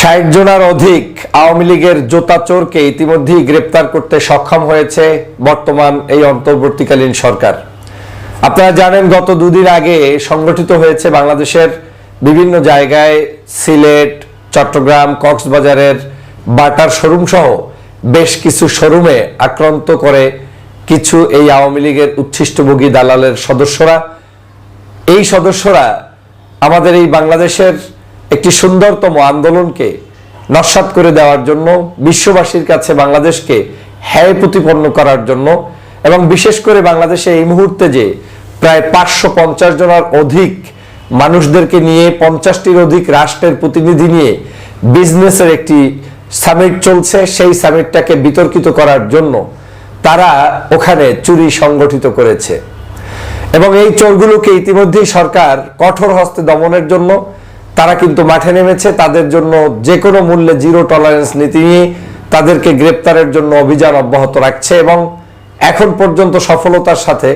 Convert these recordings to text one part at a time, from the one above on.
ষাট জনের অধিক আওয়ামী লীগের জোতা চোরকে ইতিমধ্যেই গ্রেপ্তার করতে সক্ষম হয়েছে বর্তমান এই অন্তর্বর্তীকালীন সরকার। আপনারা জানেন, গত দুদিন আগে সংগঠিত হয়েছে বাংলাদেশের বিভিন্ন জায়গায় সিলেট, চট্টগ্রাম, কক্সবাজারের বাটার শোরুম সহ বেশ কিছু শোরুমে আক্রান্ত করে কিছু এই আওয়ামী লীগের উচ্ছিষ্টভোগী দালালের সদস্যরা। এই সদস্যরা আমাদের এই বাংলাদেশের একটি সুন্দরতম আন্দোলনকে নস্বাত করে দেওয়ার জন্য বিশ্ববাসীর কাছে বাংলাদেশকে হ্যায় প্রতিপন্ন করার জন্য এবং বিশেষ করে বাংলাদেশে এই মুহূর্তে যে প্রায় পাঁচশো পঞ্চাশ জনের অধিক মানুষদেরকে নিয়ে পঞ্চাশটির অধিক রাষ্ট্রের প্রতিনিধি নিয়ে বিজনেসের একটি সামিট চলছে, সেই সামিটটাকে বিতর্কিত করার জন্য তারা ওখানে চুরি সংগঠিত করেছে। এবং এই চোরগুলোকে ইতিমধ্যেই সরকার কঠোর হস্তে দমনের জন্য তারা কিন্তু মাঠে নেমেছে। তাদের জন্য যে কোনো মূল্যে জিরো টলারেন্স নীতি নিয়ে তাদেরকে গ্রেপ্তারের জন্য অভিযান অব্যাহত রাখছে এবং এখন পর্যন্ত সফলতার সাথে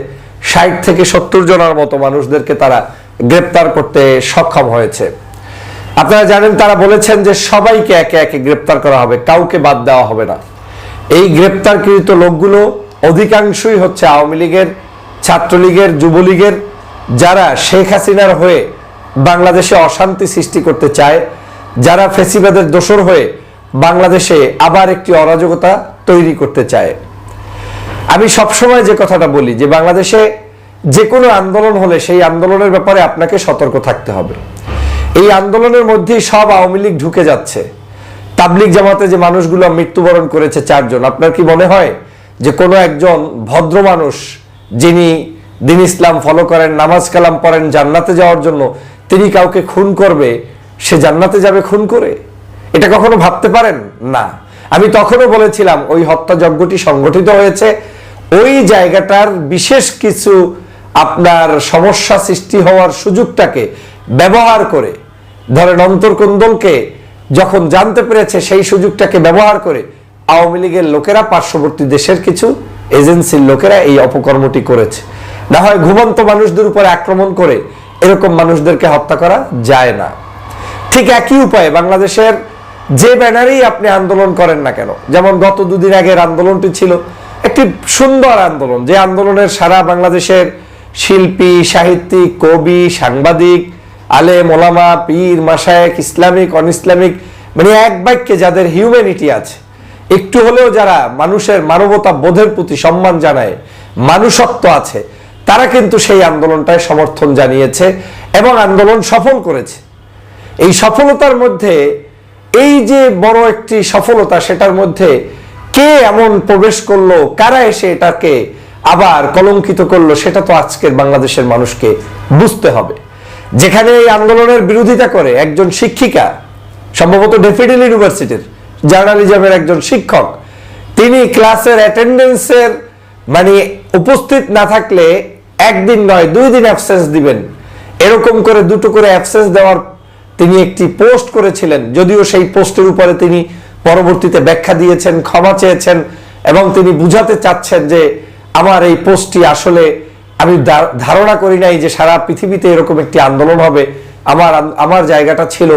ষাট থেকে সত্তর জনের মতো মানুষদেরকে তারা গ্রেপ্তার করতে সক্ষম হয়েছে। আপনারা জানেন, তারা বলেছেন যে সবাইকে একে একে গ্রেপ্তার করা হবে, কাউকে বাদ দেওয়া হবে না। এই গ্রেপ্তারকৃত লোকগুলো অধিকাংশই হচ্ছে আওয়ামী লীগের, ছাত্রলীগের, যুবলীগের, যারা শেখ হাসিনার হয়ে বাংলাদেশে অশান্তি সৃষ্টি করতে চায়, যারা ফেসিবাদের দোষর হয়ে বাংলাদেশে আবার একটি অরাজকতা তৈরি করতে চায়। আমি সবসময় যে কথাটা বলি, যে বাংলাদেশে যে কোনো আন্দোলন হলে সেই আন্দোলনের ব্যাপারে আপনাকে সতর্ক থাকতে হবে। এই আন্দোলনের মধ্যেই সব আওয়ামী লীগ ঢুকে যাচ্ছে। তাবলিক জামাতে যে মানুষগুলো মৃত্যুবরণ করেছে চারজন, আপনার কি মনে হয় যে কোনো একজন ভদ্র মানুষ যিনি দিন ইসলাম ফলো করেন, নামাজ কালাম পড়েন, জান্নাতে যাওয়ার জন্য তিনি কাউকে খুন করবে, সে জান্নাতে যাবে খুন করে? এটা কখনো ভাবতে পারেন? না। আমি তখনও বলেছিলাম, ওই হত্যাযজ্ঞটি সংগঠিত হয়েছে। ওই জায়গাটার বিশেষ কিছু আপনার সমস্যা সৃষ্টি হওয়ার সুযোগটাকে ব্যবহার করে, ধরেন অন্তর্কুন্দলকে যখন জানতে পেরেছে, সেই সুযোগটাকে ব্যবহার করে, আওয়ামী লীগের লোকেরা, পার্শ্ববর্তী দেশের কিছু এজেন্সির লোকেরা এই অপকর্মটি করেছে। না হয় ঘুমন্ত মানুষদের উপরে আক্রমণ করে এরকম মানুষদেরকে হত্যা করা যায় না। ঠিক একই উপায়ে বাংলাদেশের যে ব্যানারেই আপনি আন্দোলন করেন না কেন, যেমন গত দুদিন আগের আন্দোলনটি ছিল, একটি সুন্দর আন্দোলন, যে আন্দোলনের সারা বাংলাদেশের শিল্পী, সাহিত্যিক, কবি, সাংবাদিক আলে মোলামা পীর মাসায়েক ইসলামিক অন ইসলামিক মানে এক বাক্যে যাদের হিউম্যানিটি আছে, একটু হলেও যারা মানুষের মানবতা বোধের প্রতি সম্মান জানায়, মানুষত্ব আছে তারা কিন্তু সেই আন্দোলনটায় সমর্থন জানিয়েছে এবং আন্দোলন সফল করেছে। এই সফলতার মধ্যে, এই যে বড় একটি সফলতা, সেটার মধ্যে কে এমন প্রবেশ করল, কারা এসে এটাকে আবার কলঙ্কিত করল, সেটা তো আজকের বাংলাদেশের মানুষকে বুঝতে হবে। যেখানে এই আন্দোলনের বিরোধিতা করে একজন শিক্ষিকা, সম্ভবত ডেফিডেল ইউনিভার্সিটির জার্নালিজমের একজন শিক্ষক, তিনি ক্লাসের অ্যাটেন্ডেন্সের মানে উপস্থিত না থাকলে একদিন নয়, দুই দিন অ্যাবসেন্স দিবেন। এরকম করে দুটো করে অ্যাবসেন্স দেওয়ার তিনি একটি পোস্ট করেছিলেন, যদিও সেই পোস্টের উপরে তিনি পরবর্তীতে ব্যাখ্যা দিয়েছেন, ক্ষমা চেয়েছেন এবং তিনি বুঝাতে চাচ্ছেন যে আমার এই পোস্টটি আসলে আমি ধারণা করি নাই যে সারা পৃথিবীতে এরকম একটি আন্দোলন হবে। আমার আমার জায়গাটা ছিল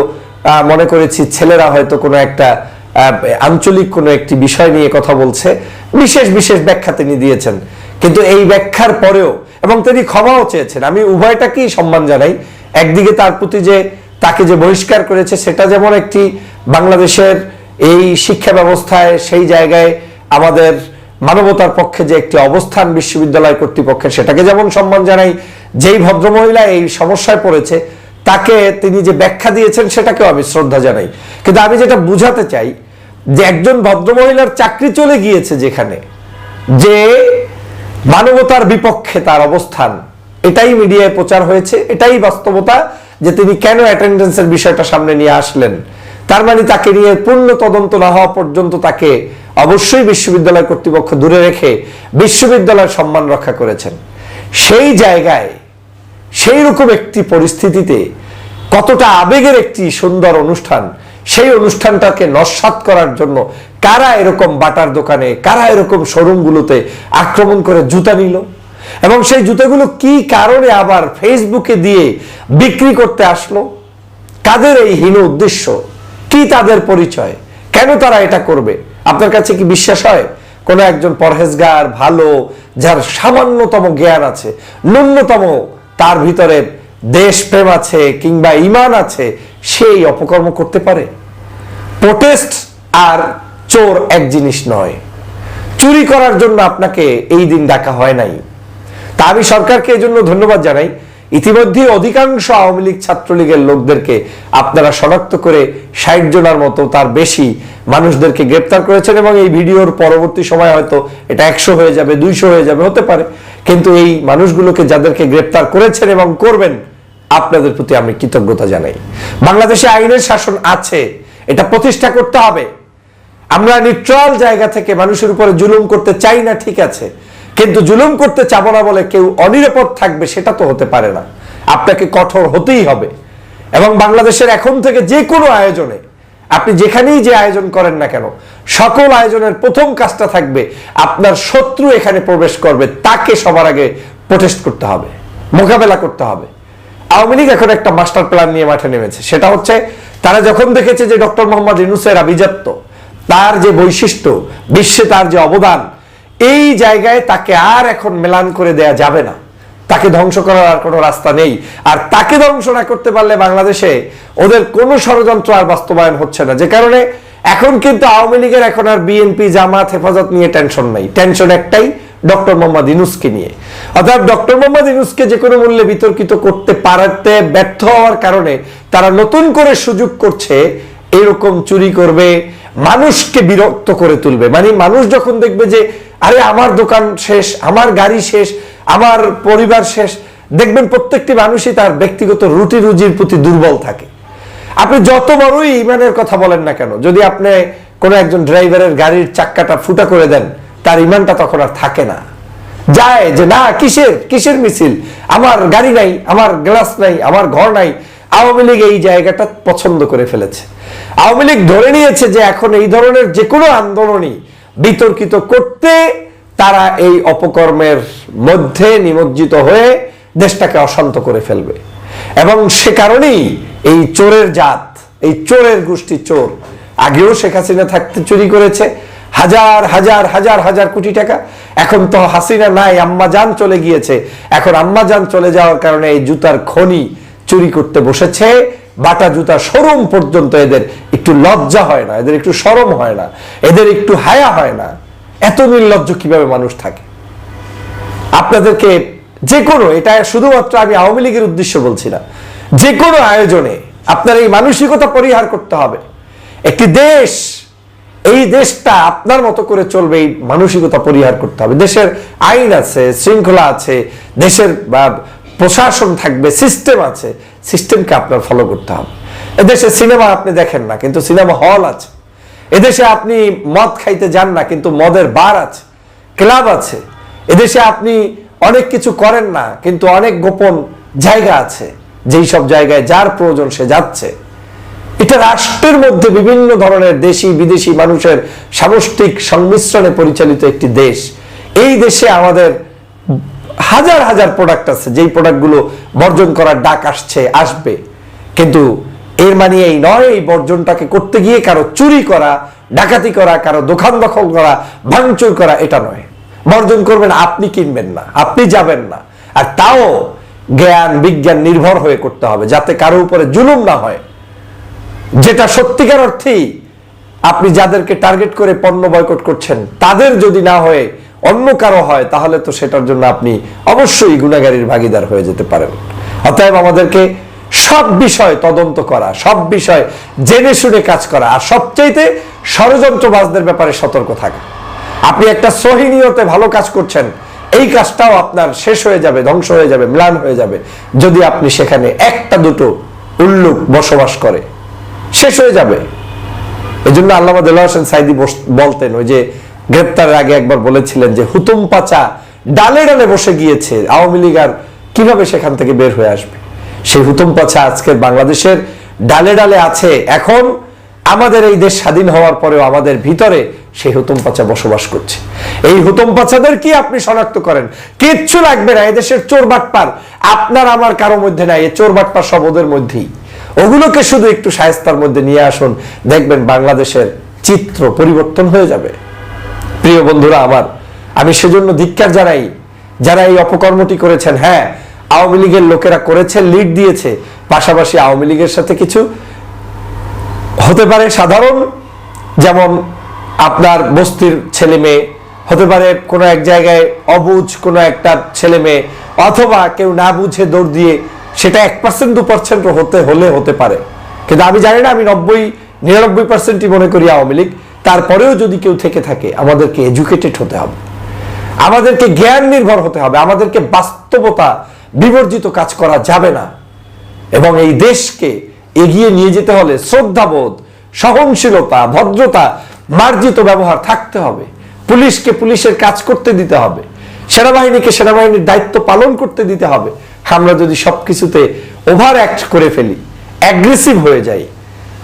মনে করেছি ছেলেরা হয়তো কোনো একটা আঞ্চলিক কোনো একটি বিষয় নিয়ে কথা বলছে। বিশেষ বিশেষ ব্যাখ্যা তিনি দিয়েছেন। কিন্তু এই ব্যাখ্যার পরেও এবং তিনি ক্ষমাও চেয়েছেন। আমি উভয়টাকেই সম্মান জানাই। একদিকে তার প্রতি যে, তাকে যে বহিষ্কার করেছে, সেটা যেমন একটি বাংলাদেশের এই শিক্ষা ব্যবস্থায়, সেই জায়গায় আমাদের মানবতার পক্ষে যে একটি অবস্থান বিশ্ববিদ্যালয় কর্তৃপক্ষের, সেটাকে যেমন সম্মান জানাই, যেই ভদ্রমহিলা এই সমস্যায় পড়েছে, তাকে তিনি যে ব্যাখ্যা দিয়েছেন, সেটাকেও আমি শ্রদ্ধা জানাই। কিন্তু আমি যেটা বুঝাতে চাই, যে একজন ভদ্রমহিলার চাকরি চলে গিয়েছে যেখানে, যে মানবতার বিপক্ষে তার অবস্থান। এটাই মিডিয়ায় প্রচার হয়েছে, এটাই বাস্তবতা যে তিনি কেন অ্যাটেন্ডেন্সের বিষয়টা সামনে নিয়ে আসলেন। তার মানে তাকে নিয়ে পূর্ণ তদন্ত না হওয়া পর্যন্ত তাকে অবশ্যই বিশ্ববিদ্যালয় কর্তৃপক্ষ দূরে রেখে বিশ্ববিদ্যালয়ের সম্মান রক্ষা করেছেন। সেই জায়গায় সেই রকম একটি পরিস্থিতিতে কতটা আবেগের একটি সুন্দর অনুষ্ঠান সেই অনুষ্ঠানটাকে নস্বাত করার জন্য কারা এরকম বাটার দোকানে, কারা এরকম শোরুমগুলোতে আক্রমণ করে জুতা নিল? এবং সেই জুতাগুলো কি কারণে আবার ফেসবুকে দিয়ে বিক্রি করতে আসলো? কাদের এই হীন উদ্দেশ্য? কি তাদের পরিচয়? কেন তারা এটা করবে? আপনার কাছে কি বিশ্বাস হয়? কোনো একজন পরহেজগার, ভালো, যার সামান্যতম জ্ঞান আছে, ন্যূনতম তার ভিতরে দেশপ্রেম আছে কিংবা ইমান আছে সেই অপকর্ম করতে পারে। প্রোটেস্ট আর চোর এক জিনিস নয়। চুরি করার জন্য আপনাকে এই দিন ডাকা হয় নাই। তা আমি সরকারকে এই জন্য ধন্যবাদ জানাই। ইতিমধ্যে অধিকাংশ আওয়ামী লীগ ছাত্রলীগের লোকদেরকে আপনারা শনাক্ত করে ষাট জনের মতো তার বেশি মানুষদেরকে গ্রেপ্তার করেছেন এবং এই ভিডিওর পরবর্তী সময় হয়তো এটা একশো হয়ে যাবে, দুইশো হয়ে যাবে, হতে পারে। কিন্তু এই মানুষগুলোকে যাদেরকে গ্রেপ্তার করেছেন এবং করবেন আপনাদের প্রতি আমি কৃতজ্ঞতা জানাই। বাংলাদেশে আইনের শাসন আছে, এটা প্রতিষ্ঠা করতে হবে। আমরা নিউট্রাল জায়গা থেকে মানুষের উপরে জুলুম করতে চাই না, ঠিক আছে। কিন্তু জুলুম করতে চাবো না বলে কেউ অনিরাপদ থাকবে, সেটা তো হতে পারে না। আপনাকে কঠোর হতেই হবে। এবং বাংলাদেশের এখন থেকে যে কোনো আয়োজনে, আপনি যেখানেই যে আয়োজন করেন না কেন, সকল আয়োজনের প্রথম কাজটা থাকবে, আপনার শত্রু এখানে প্রবেশ করবে, তাকে সবার আগে প্রোটেস্ট করতে হবে, মোকাবেলা করতে হবে। আওয়ামী লীগ এখন একটা মাস্টার প্ল্যান নিয়ে মাঠে নেমেছে। সেটা হচ্ছে, তারা যখন দেখেছে যে ডক্টর মোহাম্মদ ইনুসের আভিজাত্য, তার যে বৈশিষ্ট্য, বিশ্বে তার যে অবদান, এই জায়গায় তাকে আর এখন মেলান করে দেয়া যাবে না। তাকে ধ্বংস করার আর কোনো রাস্তা নেই। আর তাকে ধ্বংস না করতে পারলে বাংলাদেশে ওদের কোনো ষড়যন্ত্র আর বাস্তবায়ন হচ্ছে না। যে কারণে এখন কিন্তু আওয়ামী লীগের এখন আর বিএনপি জামাত হেফাজত নিয়ে টেনশন নাই। টেনশন একটাই ডক্টর মোহাম্মদ ইনুসকে নিয়ে। অর্থাৎ ডক্টর মোহাম্মদ ইনুসকে যে কোনো মূল্যে বিতর্কিত করতে পারতে ব্যর্থ হওয়ার কারণে তারা নতুন করে সুযোগ করছে, এরকম চুরি করবে, মানুষকে বিরক্ত করে তুলবে। মানে মানুষ যখন দেখবে যে, আরে আমার দোকান শেষ, আমার গাড়ি শেষ, আমার পরিবার শেষ, দেখবেন প্রত্যেকটি মানুষই তার ব্যক্তিগত রুটি রুজির প্রতি দুর্বল থাকে। আপনি যত বড়ই ইমানের কথা বলেন না কেন, যদি আপনি কোনো একজন ড্রাইভারের গাড়ির চাক্কাটা ফুটা করে দেন তার ইমানটা তখন আর থাকে না। যায় যে, না, কিসের? কিসের মিছিল? আমার গাড়ি নাই, আমার গ্লাস নাই, আমার ঘর নাই। আওয়ামী লীগ এই জায়গাটা পছন্দ করে ফেলেছে। আওয়ামী লীগ ধরে নিয়েছে যে, এখন এই ধরনের যে কোনো আন্দোলনই বিতর্কিত করতে তারা এই অপকর্মের মধ্যে নিমজ্জিত হয়ে দেশটাকে অশান্ত করে ফেলবে। এবং সে কারণেই এই চোরের জাত, এই চোরের গোষ্ঠী চোর, আগেও শেখ হাসিনা থাকতে চুরি করেছে। হাজার হাজার হাজার হাজার কোটি টাকা। এখন তো হাসিনা নাই, আম্মা জান চলে গিয়েছে। এখন আম্মা জান চলে যাওয়ার কারণে এই জুতার খনি চুরি করতে বসেছে। বাটা জুতা শোরুম পর্যন্ত এদের একটু লজ্জা হয় না, এদের একটু সরম হয় না, এদের একটু হায়া হয় না। এত নির্লজ্জ কীভাবে মানুষ থাকে? আপনাদেরকে যে কোনো, এটা শুধুমাত্র আমি আওয়ামী লীগের উদ্দেশ্য বলছি না, যে কোনো আয়োজনে আপনার এই মানসিকতা পরিহার করতে হবে। একটি দেশ এই দেশটা আপনার মতো করে চলবে, এই মানসিকতা পরিহার করতে হবে। দেশের আইন আছে, শৃঙ্খলা আছে, দেশের প্রশাসন থাকবে সিস্টেম আছে সিস্টেমকে আপনার ফলো করতে হবে। এদেশে সিনেমা আপনি দেখেন না, কিন্তু সিনেমা হল আছে। এদেশে আপনি মদ খাইতে যান না, কিন্তু মদের বার আছে, ক্লাব আছে। এদেশে আপনি অনেক কিছু করেন না, কিন্তু অনেক গোপন জায়গা আছে। যেই সব জায়গায় যার প্রয়োজন সে যাচ্ছে। এটা রাষ্ট্রের মধ্যে বিভিন্ন ধরনের দেশি, বিদেশি মানুষের সামষ্টিক সংমিশ্রণে পরিচালিত একটি দেশ। এই দেশে আমাদের হাজার হাজার প্রোডাক্ট আছে, যেই প্রোডাক্টগুলো বর্জন করার ডাক আসছে, আসবে। কিন্তু এর মানে এই নয়, এই বর্জনটাকে করতে গিয়ে কারও চুরি করা, ডাকাতি করা, কারও দোকান দখল করা, ভাঙচুর করা, এটা নয়। বর্জন করবেন, আপনি কিনবেন না, আপনি যাবেন না। আর তাও জ্ঞান, বিজ্ঞান নির্ভর হয়ে করতে হবে, যাতে কারও উপরে জুলুম না হয়। যেটা সত্যিকার অর্থেই আপনি যাদেরকে টার্গেট করে পণ্য বয়কট করছেন, তাদের যদি না হয়ে অন্য কারও হয়, তাহলে তো সেটার জন্য আপনি অবশ্যই গুণাগারীর ভাগিদার হয়ে যেতে পারেন। অতএব আমাদেরকে সব বিষয় তদন্ত করা, সব বিষয় জেনে শুনে কাজ করা, আর সবচাইতে ষড়যন্ত্রবাজদের ব্যাপারে সতর্ক থাকা। আপনি একটা সহিনিয়তে ভালো কাজ করছেন, এই কাজটাও আপনার শেষ হয়ে যাবে, ধ্বংস হয়ে যাবে, ম্লান হয়ে যাবে, যদি আপনি সেখানে একটা দুটো উল্লুক বসবাস করে। শেষ হয়ে যাবে। এই জন্য আল্লামা দেলা হোসেন সাইদি বলতেন, ওই যে গ্রেপ্তারের আগে একবার বলেছিলেন যে হুতুম পাচা ডালে ডালে বসে গিয়েছে, আওয়ামী লীগ আর কীভাবে সেখান থেকে বের হয়ে আসবে? সেই হুতুম পাচা আজকের বাংলাদেশের ডালে ডালে আছে। এখন আমাদের এই দেশ স্বাধীন হওয়ার পরেও আমাদের ভিতরে সেই হুতুম পাচা বসবাস করছে। এই হুতুম পাচাদের কি আপনি শনাক্ত করেন? কিচ্ছু লাগবে না, এদেশের চোর বাটপার। আপনার আমার কারও মধ্যে নাই, এই চোর বাটপার সব ওদের মধ্যেই। ওগুলোকে শুধু একটু সায়স্তার মধ্যে নিয়ে আসুন, দেখবেন বাংলাদেশের চিত্র পরিবর্তন হয়ে যাবে। প্রিয় বন্ধুরা, আমার, আমি সেজন্য ধিক্কার জানাই, যারা এই অপকর্মটি করেছেন হ্যাঁ আওয়ামী লীগের লোকেরা করেছে লিড দিয়েছে, পাশাপাশি আওয়ামী লীগের সাথে কিছু হতে পারে সাধারণ, যেমন আপনার বস্তির ছেলে মেয়ে, হতে পারে কোনো এক জায়গায় অবুঝ কোনো একটা ছেলে মেয়ে, অথবা কেউ না বুঝে দৌড় দিয়ে সেটা এক পার্সেন্ট দু পার্সেন্ট হতে, হলে হতে পারে। কিন্তু আমি জানি না, আমি নব্বই, নিরানব্বই পার্সেন্টই মনে করি আওয়ামী লীগ। তারপরেও যদি কেউ থেকে থাকে, আমাদেরকে এডুকেটেড হতে হবে। আমাদেরকে জ্ঞান নির্ভর হতে হবে। আমাদেরকে বাস্তবতা বিবর্জিত কাজ করা যাবে না। এবং এই দেশকে এগিয়ে নিয়ে যেতে হলে শ্রদ্ধাবোধ, সহনশীলতা, ভদ্রতা, মার্জিত ব্যবহার থাকতে হবে। পুলিশকে পুলিশের কাজ করতে দিতে হবে। সেনাবাহিনীকে সেনাবাহিনীর দায়িত্ব পালন করতে দিতে হবে। আমরা যদি সবকিছুতে ওভার অ্যাক্ট করে ফেলি অ্যাগ্রেসিভ হয়ে যাই,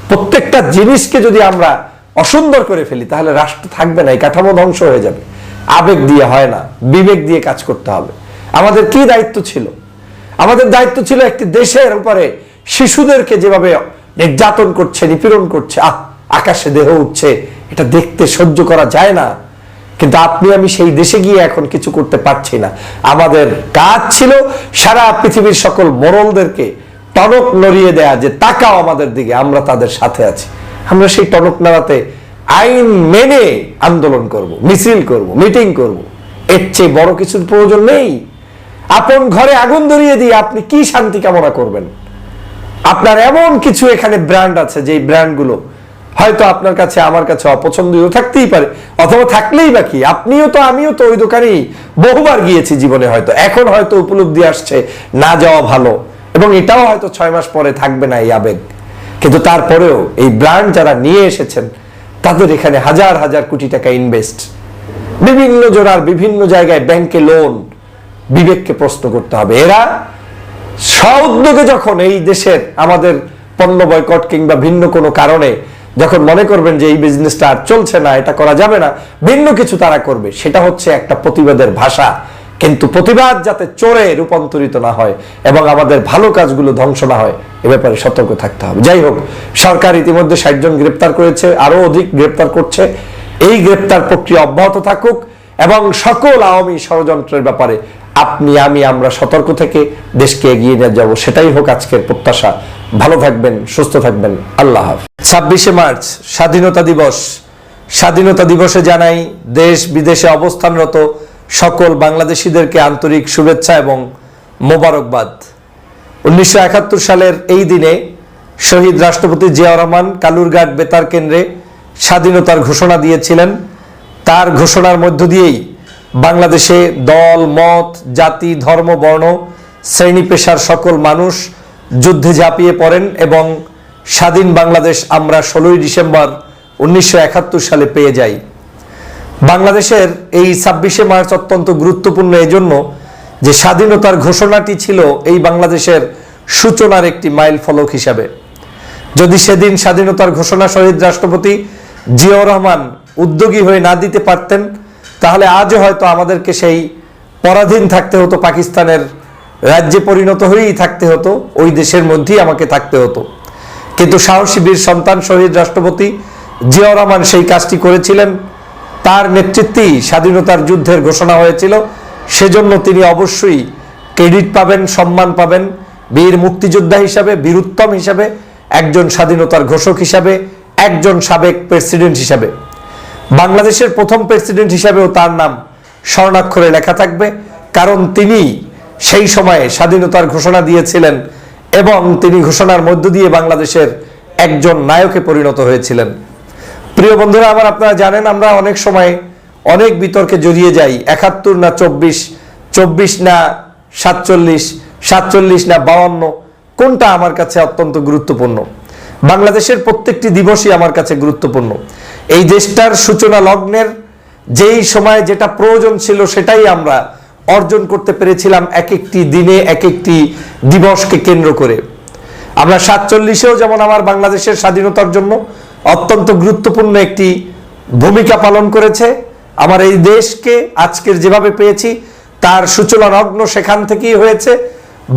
প্রত্যেকটা জিনিসকে যদি আমরা অসুন্দর করে ফেলি, তাহলে রাষ্ট্র থাকবে না, এই কাঠামো ধ্বংস হয়ে যাবে। আবেগ দিয়ে হয় না, বিবেক দিয়ে কাজ করতে হবে। আমাদের কি দায়িত্ব ছিল? আমাদের দায়িত্ব ছিল একটি দেশের উপরে শিশুদেরকে যেভাবে নির্যাতন করছে, নিপীড়ন করছে, আহ, আকাশে দেহ উঠছে, এটা দেখতে সহ্য করা যায় না। কিন্তু আপনি, আমি সেই দেশে গিয়ে এখন কিছু করতে পারছি না। আমাদের কাজ ছিল সারা পৃথিবীর সকল মোরলদেরকে টনক নড়িয়ে দেয়া যে তাকাও আমাদের দিকে, আমরা তাদের সাথে আছি। আমরা সেই টনক নাড়াতে আইন মেনে আন্দোলন করব, মিছিল করব, মিটিং করব। এর চেয়ে বড় কিছুর প্রয়োজন নেই। আপন ঘরে আগুন ধরিয়ে দিয়ে আপনি কি শান্তি কামনা করবেন? আপনার এমন কিছু এখানে ব্র্যান্ড আছে যে ব্র্যান্ডগুলো হয়তো আপনার কাছে, আমার কাছে অপছন্দীয় থাকতেই পারে। অথবা থাকলেই বা কি? আপনিও তো, আমিও তো ওই দোকানেই বহুবার গিয়েছি জীবনে হয়তো। এখন হয়তো উপলব্ধি আসছে না যাওয়া ভালো। এবং এটাও হয়তো ছয় মাস পরে থাকবে না এই আবেগ। কিন্তু তারপরেও এই ব্র্যান্ড যারা নিয়ে এসেছেন, তাদের এখানে হাজার হাজার কোটি টাকা ইনভেস্ট। বিভিন্ন জোড়ার বিভিন্ন জায়গায় ব্যাংকে লোন বিবেককে প্রশ্ন করতে হবে। এরা উদ্যোগে যখন এই দেশের আমাদের পণ্য বয়কট কিংবা ভিন্ন কোনো কারণে যখন মনে করবেন যে এই বিজনেসটা আর চলছে না, এটা করা যাবে না, ভিন্ন কিছু তারা করবে। সেটা হচ্ছে একটা প্রতিবাদের ভাষা। কিন্তু প্রতিবাদ যাতে চোরে রূপান্তরিত না হয় এবং আমাদের ভালো কাজগুলো ধ্বংস না হয়, এ ব্যাপারে সতর্ক থাকতে হবে। যাই হোক, সরকার ইতিমধ্যে ষাট জন গ্রেপ্তার করেছে আরও অধিক গ্রেপ্তার করছে। এই গ্রেপ্তার প্রক্রিয়া অব্যাহত থাকুক এবং সকল আওয়ামী ষড়যন্ত্রের ব্যাপারে আপনি, আমি, আমরা সতর্ক থেকে দেশকে এগিয়ে নিয়ে যাব। সেটাই হোক আজকের প্রত্যাশা। ভালো থাকবেন, সুস্থ থাকবেন। আল্লাহ ছাব্বিশে মার্চ, স্বাধীনতা দিবস। স্বাধীনতা দিবসে জানাই দেশ বিদেশে অবস্থানরত সকল বাংলাদেশিদেরকে আন্তরিক শুভেচ্ছা এবং মোবারকবাদ। উনিশশো একাত্তর সালের এই দিনে শহীদ রাষ্ট্রপতি জিয়াউর রহমান কালুরঘাট বেতার কেন্দ্রে স্বাধীনতার ঘোষণা দিয়েছিলেন। তার ঘোষণার মধ্য দিয়েই বাংলাদেশে দল, মত, জাতি, ধর্ম, বর্ণ, শ্রেণি পেশার সকল মানুষ যুদ্ধে ঝাঁপিয়ে পড়েন এবং স্বাধীন বাংলাদেশ আমরা ষোলোই ডিসেম্বর উনিশশো একাত্তর সালে পেয়ে যাই। বাংলাদেশের এই ছাব্বিশে মার্চ অত্যন্ত গুরুত্বপূর্ণ এজন্য যে স্বাধীনতার ঘোষণাটি ছিল এই বাংলাদেশের সূচনার একটি মাইল ফলক হিসাবে। যদি সেদিন স্বাধীনতার ঘোষণা শহীদ রাষ্ট্রপতি জিয়াউর রহমান উদ্যোগী হয়ে না দিতে পারতেন, তাহলে আজও হয়তো আমাদেরকে সেই পরাধীন থাকতে হতো পাকিস্তানের রাজ্যে পরিণত হয়েই থাকতে হতো, ওই দেশের মধ্যেই আমাকে থাকতে হতো। কিন্তু সাহসী বীর সন্তান শহীদ রাষ্ট্রপতি জিয়াউর রহমান সেই কাজটি করেছিলেন। তার নেতৃত্বেই স্বাধীনতার যুদ্ধের ঘোষণা হয়েছিল। সেজন্য তিনি অবশ্যই ক্রেডিট পাবেন, সম্মান পাবেন। বীর মুক্তিযোদ্ধা হিসাবে, বীরুত্তম হিসাবে, একজন স্বাধীনতার ঘোষক হিসাবে, একজন সাবেক প্রেসিডেন্ট হিসাবে। বাংলাদেশের প্রথম প্রেসিডেন্ট হিসাবেও তার নাম স্বর্ণাক্ষরে লেখা থাকবে, কারণ তিনি সেই সময়ে স্বাধীনতার ঘোষণা দিয়েছিলেন এবং তিনি ঘোষণার মধ্য দিয়ে বাংলাদেশের একজন নায়কে পরিণত হয়েছিলেন। প্রিয় বন্ধুরা আমার আপনারা জানেন, আমরা অনেক সময় অনেক বিতর্কে জড়িয়ে যাই। একাত্তর না চব্বিশ চব্বিশ না সাতচল্লিশ সাতচল্লিশ না বাউন্ন, কোনটা আমার কাছে অত্যন্ত গুরুত্বপূর্ণ? বাংলাদেশের প্রত্যেকটি দিবসই আমার কাছে গুরুত্বপূর্ণ। এই দেশটার সূচনা লগ্নের যেই সময় যেটা প্রয়োজন ছিল সেটাই আমরা অর্জন করতে পেরেছিলাম এক একটি দিনে এক একটি দিবসকে কেন্দ্র করে। আমরা সাতচল্লিশেও যেমন আমার বাংলাদেশের স্বাধীনতার জন্য অত্যন্ত গুরুত্বপূর্ণ একটি ভূমিকা পালন করেছে, আমার এই দেশকে আজকের যেভাবে পেয়েছি, তার সূচনা লগ্ন সেখান থেকেই হয়েছে।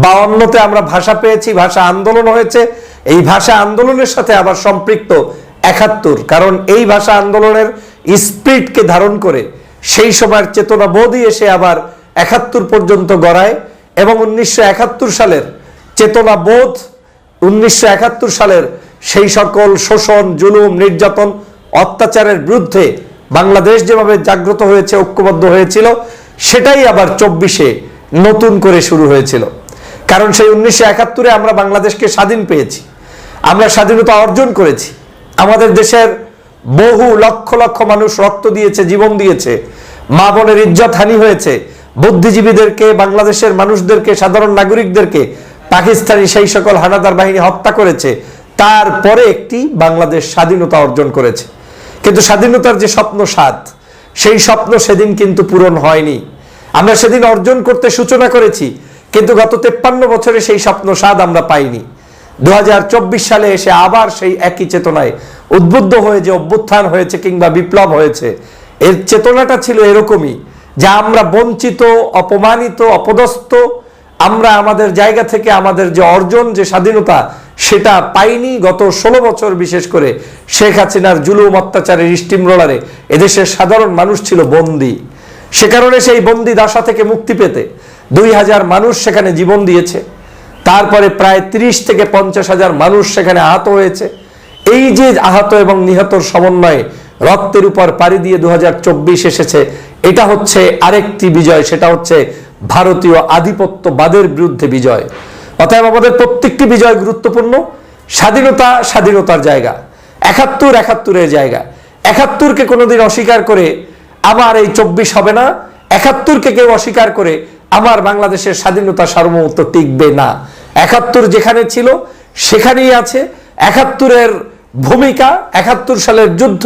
বাউন্নতে আমরা ভাষা পেয়েছি, ভাষা আন্দোলন হয়েছে। এই ভাষা আন্দোলনের সাথে আবার সম্পৃক্ত একাত্তর, কারণ এই ভাষা আন্দোলনের স্পিরিটকে ধারণ করে সেই সময়ের চেতনা বোধই এসে আবার একাত্তর পর্যন্ত গড়ায় এবং উনিশশো একাত্তর সালের চেতনা বোধ, উনিশশো একাত্তর সালের সেই সকল শোষণ, জুলুম, নির্যাতন, অত্যাচারের বিরুদ্ধে বাংলাদেশ যেভাবে জাগ্রত হয়েছে, ঐক্যবদ্ধ হয়েছিল, সেটাই আবার চব্বিশে নতুন করে শুরু হয়েছিল। কারণ সেই উনিশশো একাত্তরে আমরা বাংলাদেশকে স্বাধীন পেয়েছি। আমরা স্বাধীনতা অর্জন করেছি। আমাদের দেশের বহু লক্ষ লক্ষ মানুষ রক্ত দিয়েছে, জীবন দিয়েছে। মা বোনের ইজ্জত হানি হয়েছে। বুদ্ধিজীবীদেরকে, বাংলাদেশের মানুষদেরকে, সাধারণ নাগরিকদেরকে পাকিস্তানি সেই সকল হানাদার বাহিনী হত্যা করেছে তারপরে একটি বাংলাদেশ স্বাধীনতা অর্জন করেছে। কিন্তু স্বাধীনতার যে স্বপ্ন সাত, সেই স্বপ্ন সেদিন কিন্তু পূরণ হয়নি। আমরা সেদিন অর্জন করতে সূচনা করেছি, কিন্তু গত তেপ্পান্ন বছরে সেই স্বপ্ন স্বাদ আমরা পাইনি। দু হাজার চব্বিশ সালে এসে আবার সেই একই চেতনায় উদ্বুদ্ধ হয়ে যে অভ্যুত্থান হয়েছে কিংবা বিপ্লব হয়েছে, এর চেতনাটা ছিল এরকমই। যে আমরা বঞ্চিত, অপমানিত, অপদস্থ, আমরা আমাদের জায়গা থেকে আমাদের যে অর্জন, যে স্বাধীনতা, সেটা পাইনি গত ষোলো বছর বিশেষ করে শেখ হাসিনার জুলুম অত্যাচারের স্টিম রোলারে এদেশের সাধারণ মানুষ ছিল বন্দী। সে কারণে সেই বন্দি দশা থেকে মুক্তি পেতে দুই হাজার মানুষ সেখানে জীবন দিয়েছে। তারপরে প্রায় তিরিশ থেকে পঞ্চাশ হাজার মানুষ সেখানে আহত হয়েছে। এই যে আহত এবং নিহতর সমন্বয়ে রক্তের উপর পাড়ি দিয়ে দু হাজার চব্বিশ এসেছে এটা হচ্ছে আরেকটি বিজয়, সেটা হচ্ছে ভারতীয় আধিপত্যবাদের বিরুদ্ধে বিজয়। অতএব আমাদের প্রত্যেকটি বিজয় গুরুত্বপূর্ণ। স্বাধীনতা স্বাধীনতার জায়গা, একাত্তর একাত্তরের জায়গা। একাত্তরকে কোনোদিন অস্বীকার করে আমার এই চব্বিশ হবে না, একাত্তরকে কেউ অস্বীকার করে আমার বাংলাদেশের স্বাধীনতা সার্বভৌমত্ব টিকবে না। একাত্তর যেখানে ছিল, সেখানেই আছে। একাত্তরের ভূমিকা, একাত্তর সালের যুদ্ধ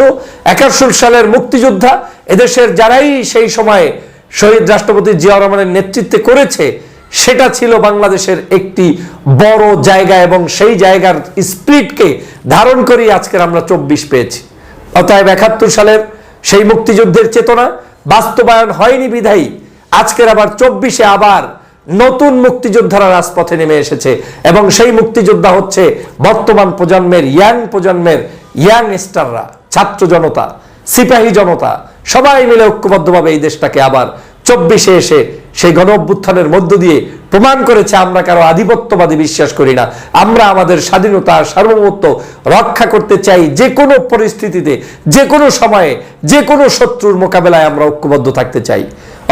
একাত্তর সালের মুক্তিযোদ্ধা, এদেশের যারাই সেই সময়ে শহীদ রাষ্ট্রপতি জিয়া রহমানের নেতৃত্বে করেছে, সেটা ছিল বাংলাদেশের একটি বড় জায়গা এবং সেই জায়গার স্পিরিটকে ধারণ করি আজকের আমরা চব্বিশ পেয়েছি। অতএব একাত্তর সালের সেই মুক্তিযুদ্ধের চেতনা বাস্তবায়ন হয়নি বিধায়ী, আজকের আবার চব্বিশে আবার নতুন মুক্তিযোদ্ধারা রাজপথে নেমে এসেছে এবং সেই মুক্তিযোদ্ধা হচ্ছে বর্তমান প্রজন্মের ইয়াং প্রজন্মের ইয়াং স্টাররা, ছাত্র জনতা, সিপাহী জনতা, সবাই মিলে ঐক্যবদ্ধভাবে এই দেশটাকে আবার চব্বিশে এসে সেই গণ অভ্যুত্থানের মধ্য দিয়ে প্রমাণ করেছে, আমরা কারও আধিপত্যবাদী বিশ্বাস করি না। আমরা আমাদের স্বাধীনতা, সার্বভৌমত্ব রক্ষা করতে চাই যে কোনো পরিস্থিতিতে, যে কোনো সময়ে, যে কোনো শত্রুর মোকাবেলায় আমরা ঐক্যবদ্ধ থাকতে চাই।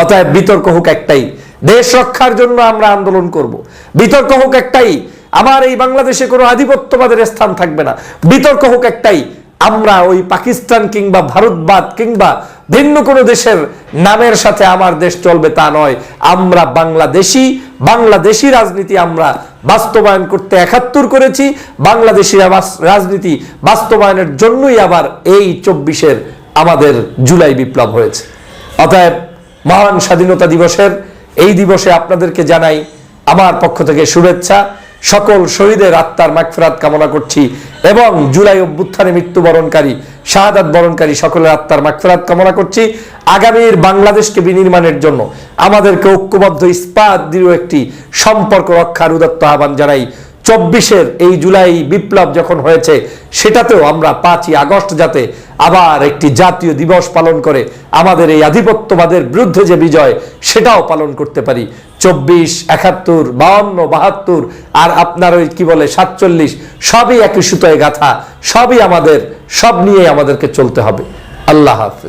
অতএব বিতর্ক হোক একটাই দেশ রক্ষার জন্য আমরা আন্দোলন করব। বিতর্ক হোক একটাই আমার এই বাংলাদেশে কোনো আধিপত্যবাদের স্থান থাকবে না। বিতর্ক হোক একটাই, আমরা ওই পাকিস্তান কিংবা ভারতবাদ কিংবা ভিন্ন কোনো দেশের নামের সাথে আমার দেশ চলবে তা নয়। আমরা বাংলাদেশি বাংলাদেশি রাজনীতি আমরা বাস্তবায়ন করতে একাত্তর করেছি। বাংলাদেশি রাজনীতি বাস্তবায়নের জন্যই আবার এই চব্বিশের আমাদের জুলাই বিপ্লব হয়েছে। অতএব মহান স্বাধীনতা দিবসের এই দিবসে আপনাদেরকে জানাই আমার পক্ষ থেকে শুভেচ্ছা। সকল শহীদের আত্মার মাগফিরাত কামনা করছি এবং জুলাই অভ্যুত্থানে মৃত্যুবরণকারী, শাহাদাত বরণকারী সকলের আত্মার মাগফিরাত কামনা করছি। আগামীর বাংলাদেশকে বিনির্মাণের জন্য আমাদেরকে ঐক্যবদ্ধ, ইস্পাত দৃঢ় একটি সম্পর্ক রক্ষার উদত্ত আহ্বান জানাই। চব্বিশের এই জুলাই বিপ্লব যখন হয়েছে, সেটাতেও আমরা পাঁচই আগস্ট যাতে আবার একটি জাতীয় দিবস পালন করে আমাদের এই আধিপত্যবাদের বিরুদ্ধে যে বিজয়, সেটাও পালন করতে পারি। চব্বিশ, একাত্তর বাহান্ন বাহাত্তর, আর আপনার ওই কি বলে সাতচল্লিশ, সবই একই সুতোয় গাথা, সবই আমাদের, সব নিয়ে আমাদেরকে চলতে হবে। আল্লাহ হাফিজ।